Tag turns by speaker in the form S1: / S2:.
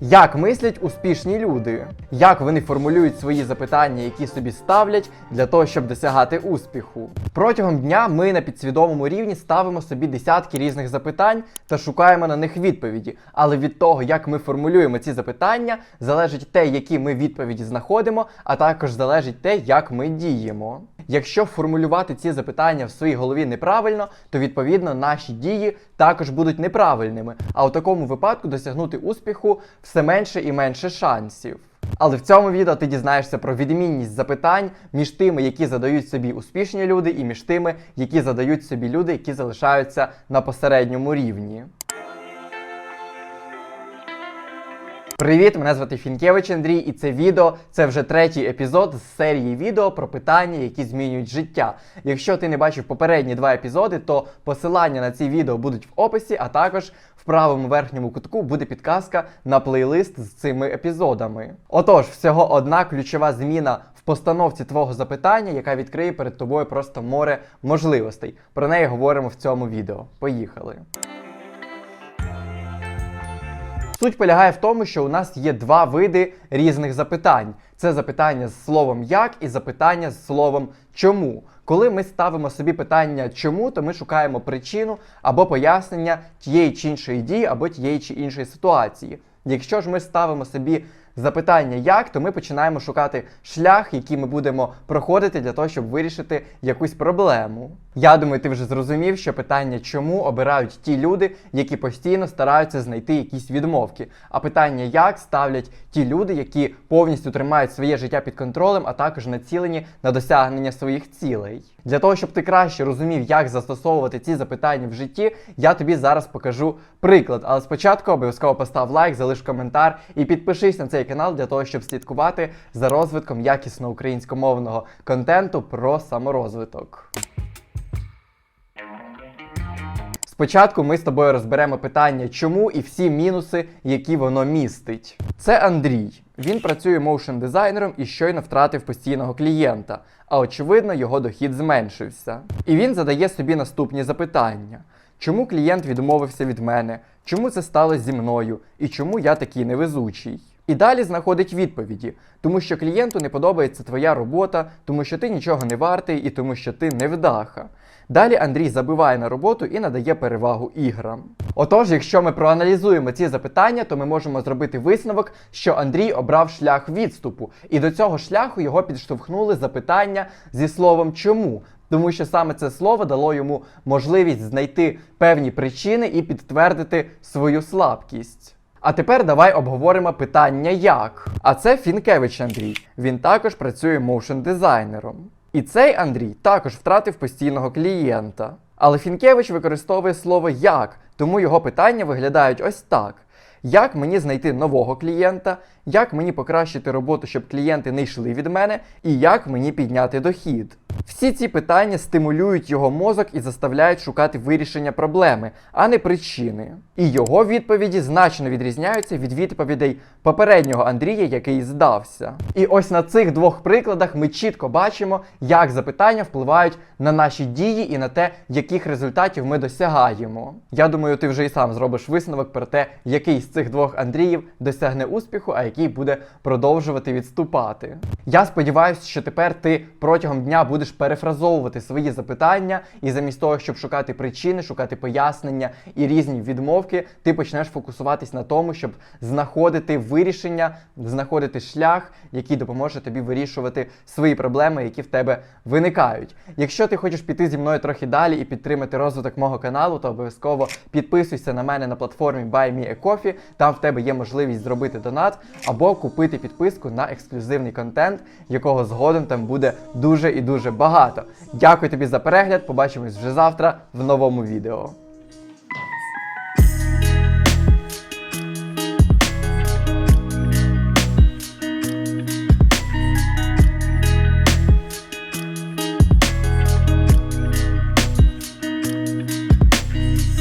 S1: Як мислять успішні люди? Як вони формулюють свої запитання, які собі ставлять для того, щоб досягати успіху? Протягом дня ми на підсвідомому рівні ставимо собі десятки різних запитань та шукаємо на них відповіді. Але від того, як ми формулюємо ці запитання, залежить те, які ми відповіді знаходимо, а також залежить те, як ми діємо. Якщо формулювати ці запитання в своїй голові неправильно, то відповідно наші дії також будуть неправильними. А у такому випадку досягнути успіху все менше і менше шансів. Але в цьому відео ти дізнаєшся про відмінність запитань між тими, які задають собі успішні люди, і між тими, які задають собі люди, які залишаються на посередньому рівні. Привіт, мене звати Фінкевич Андрій, і це відео це вже третій епізод з серії відео про питання, які змінюють життя. Якщо ти не бачив попередні два епізоди, то посилання на ці відео будуть в описі, а також в правому верхньому кутку буде підказка на плейлист з цими епізодами. Отож, всього одна ключова зміна в постановці твого запитання, яка відкриє перед тобою просто море можливостей. Про неї говоримо в цьому відео. Поїхали! Суть полягає в тому, що у нас є два види різних запитань: це запитання з словом як і запитання з словом чому. Коли ми ставимо собі питання чому, то ми шукаємо причину або пояснення тієї чи іншої дії, або тієї чи іншої ситуації. Якщо ж ми ставимо собі запитання як, то ми починаємо шукати шлях, який ми будемо проходити для того, щоб вирішити якусь проблему. Я думаю, ти вже зрозумів, що питання чому обирають ті люди, які постійно стараються знайти якісь відмовки. А питання як ставлять ті люди, які повністю тримають своє життя під контролем, а також націлені на досягнення своїх цілей. Для того, щоб ти краще розумів, як застосовувати ці запитання в житті, я тобі зараз покажу приклад. Але спочатку обов'язково постав лайк, залиш коментар і підпишись на цей канал для того, щоб слідкувати за розвитком якісно українськомовного контенту про саморозвиток. Спочатку ми з тобою розберемо питання, чому і всі мінуси, які воно містить. Це Андрій. Він працює моушен дизайнером і щойно втратив постійного клієнта, а очевидно, його дохід зменшився. І він задає собі наступні запитання: чому клієнт відмовився від мене? Чому це сталося зі мною? І чому я такий невезучий? І далі знаходить відповіді, тому що клієнту не подобається твоя робота, тому що ти нічого не вартий і тому що ти невдаха. Далі Андрій забиває на роботу і надає перевагу іграм. Отож, якщо ми проаналізуємо ці запитання, то ми можемо зробити висновок, що Андрій обрав шлях відступу, і до цього шляху його підштовхнули запитання зі словом чому. Тому що саме це слово дало йому можливість знайти певні причини і підтвердити свою слабкість. А тепер давай обговоримо питання як. А це Фінкевич Андрій. Він також працює моушен дизайнером. І цей Андрій також втратив постійного клієнта. Але Фінкевич використовує слово як, тому його питання виглядають ось так: як мені знайти нового клієнта, як мені покращити роботу, щоб клієнти не йшли від мене, і як мені підняти дохід. Всі ці питання стимулюють його мозок і заставляють шукати вирішення проблеми, а не причини. І його відповіді значно відрізняються від відповідей попереднього Андрія, який здався. І ось на цих двох прикладах ми чітко бачимо, як запитання впливають на наші дії і на те, яких результатів ми досягаємо. Я думаю, ти вже і сам зробиш висновок про те, який з цих двох Андріїв досягне успіху, а який буде продовжувати відступати. Я сподіваюся, що тепер ти протягом дня будеш перефразовувати свої запитання, і замість того, щоб шукати причини, шукати пояснення і різні відмовки, ти почнеш фокусуватись на тому, щоб знаходити вирішення, знаходити шлях, який допоможе тобі вирішувати свої проблеми, які в тебе виникають. Якщо ти хочеш піти зі мною трохи далі і підтримати розвиток мого каналу, то обов'язково підписуйся на мене на платформі BuyMeACoffee. Там в тебе є можливість зробити донат або купити підписку на ексклюзивний контент, якого згодом там буде дуже і дуже багато. Дякую тобі за перегляд. Побачимось вже завтра в новому відео.